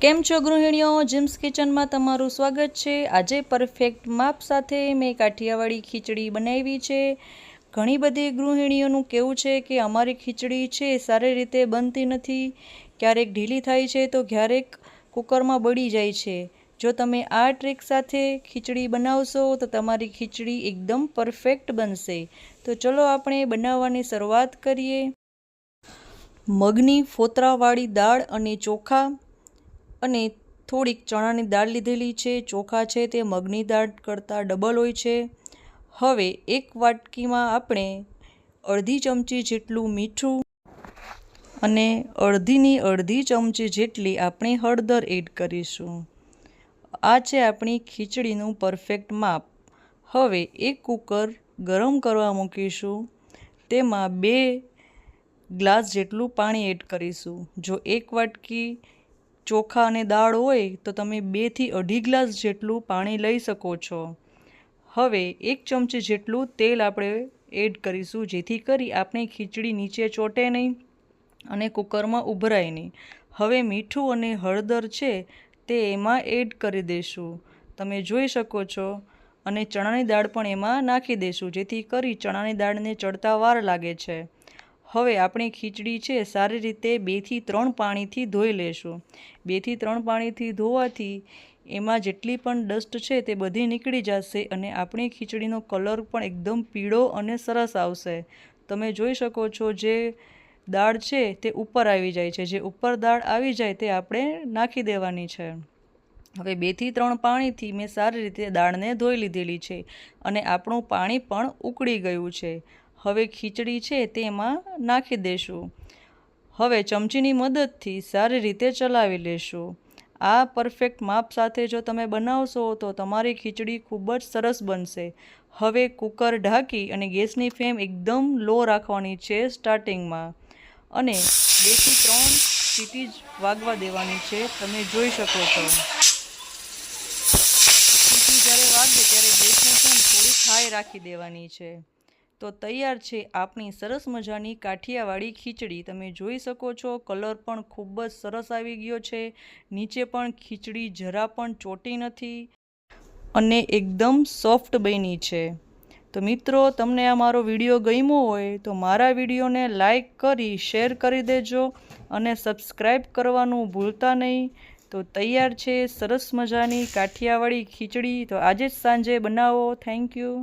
કેમ છો ગૃહિણીઓ? જીમ્સ કિચનમાં તમારું સ્વાગત છે. આજે પરફેક્ટ માપ સાથે મેં કાઠિયાવાડી ખીચડી બનાવી છે. ઘણી બધી ગૃહિણીઓનું કહેવું છે કે અમારી ખીચડી છે, સારી રીતે બનતી નથી. ક્યારેક ઢીલી થાય છે તો ક્યારેક કુકરમાં બળી જાય છે. જો તમે આ ટ્રીક સાથે ખીચડી બનાવશો તો તમારી ખીચડી એકદમ પરફેક્ટ બનશે. તો ચલો આપણે બનાવવાની શરૂઆત કરીએ. મગની ફોતરાવાળી દાળ અને ચોખા અને થોડીક ચણાની દાળ લીધેલી છે, ચોખા છે, તે મગની દાળ કરતાં ડબલ હોય છે. હવે એક વાટકીમાં આપણે અડધી ચમચી જેટલું મીઠું અને અડધીની અડધી ચમચી જેટલી આપણે હળદર એડ કરીશું. આ છે આપણી ખીચડીનું પરફેક્ટ માપ. હવે એક કુકર ગરમ કરવા મૂકીશું. તેમાં બે ગ્લાસ જેટલું પાણી એડ કરીશું. જો એક વાટકી ચોખા અને દાળ હોય તો તમે બેથી અઢી ગ્લાસ જેટલું પાણી લઈ શકો છો. હવે એક ચમચી જેટલું તેલ આપણે એડ કરીશું, જેથી કરી આપણે ખીચડી નીચે ચોટે નહીં અને કુકરમાં ઉભરાય નહીં. હવે મીઠું અને હળદર છે તે એમાં એડ કરી દઈશું તમે જોઈ શકો છો. અને ચણાની દાળ પણ એમાં નાખી દઈશું જેથી કરી ચણાની દાળને ચડતા વાર લાગે છે. હવે આપણી ખીચડી છે સારી રીતે બેથી ત્રણ પાણીથી ધોઈ લેશું. બેથી ત્રણ પાણીથી ધોવાથી એમાં જેટલી પણ ડસ્ટ છે તે બધી નીકળી જશે અને આપણી ખીચડીનો કલર પણ એકદમ પીળો અને સરસ આવશે. તમે જોઈ શકો છો જે દાળ છે તે ઉપર આવી જાય છે. જે ઉપર દાળ આવી જાય તે આપણે નાખી દેવાની છે. હવે બેથી ત્રણ પાણીથી મેં સારી રીતે દાળને ધોઈ લીધેલી છે અને આપણું પાણી પણ ઉકળી ગયું છે. હવે ખીચડી છે તેમાં નાખી દેશું. હવે ચમચીની મદદથી સારી રીતે ચલાવી લેશું. આ પરફેક્ટ માપ સાથે જો તમે બનાવશો તો તમારી ખીચડી ખૂબ જ સરસ બનશે. હવે કુકર ઢાંકી અને ગેસની ફ્લેમ એકદમ લો રાખવાની છે સ્ટાર્ટિંગમાં. અને બેથી ત્રણ સીટી જ વાગવા દેવાની છે, તમે જોઈ શકો છો. સીટી જ્યારે વાગે ત્યારે ગેસની ફ્લેમ થોડી હાઈ રાખી દેવાની છે. તો તૈયાર છે આપણી સરસ મજાની કાઠિયાવાડી ખીચડી. તમે જોઈ શકો છો, કલર પણ ખૂબ જ સરસ આવી ગયો છે. નીચે પણ ખીચડી જરા પણ ચોટી નથી અને એકદમ સોફ્ટ બની છે. તો મિત્રો, તમને આ મારો વીડિયો ગમ્યો હોય તો મારા વિડીયોને લાઈક કરી, શેર કરી દેજો અને સબસ્ક્રાઈબ કરવાનું ભૂલતા નહીં. તો તૈયાર છે સરસ મજાની કાઠિયાવાડી ખીચડી. તો આજે જ સાંજે બનાવો. Thank you.